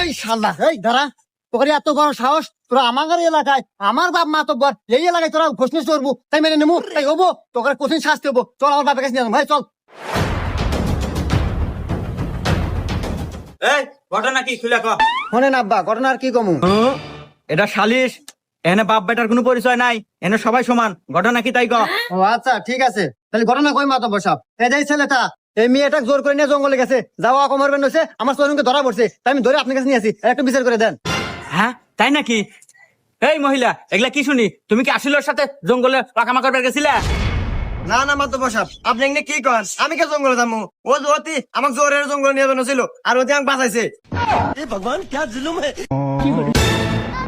এই শালা এই দাঁড়া তোর এত বড় সাহস তোরা আমার এলাকায় আমার বাপ মা তো বর এই এলাকায় তোরা ঘোষণা করব তাই মেনে নেব তাই হব তোকে কঠিন শাস্তি হব চল আমার বাপের কাছে নিয়ে ভাই চল। এই ঘটনা কি খুলে শোনেন আব্বা ঘটনা আর কি কমু? এটা সালিশ এনে বাপ বেটার কোনো পরিচয় নাই এনে সবাই সমান ঘটনা কি তাই ক ও আচ্ছা ঠিক আছে তাহলে ঘটনা কই মাতো বসাব এই যে ছেলেটা এই মেয়েটা জোর করে নিয়ে জঙ্গলে গেছে। যাওয়া কমার বেন হয়েছে আমার সোনুকে ধরা পড়ছে। তাই আমি ধরে আপনার কাছে নিয়ে আসি একটু বিচার করে দেন। হ্যাঁ তাই নাকি? এই মহিলা এগুলা কি শুনি? তুমি কি আসিলোর সাথে জঙ্গলে পাকামা করবে গেছিলা? না না মাতো বসাব আপনি এমনি কি করেন আমি কে জঙ্গলে যাব ও অতি আমাকে জোরের জঙ্গলে নিয়ে যাবেন ছিল আর ওতি আমাকে বাঁচাইছে। প্লিজ আমাকে ক্ষমা করে দাও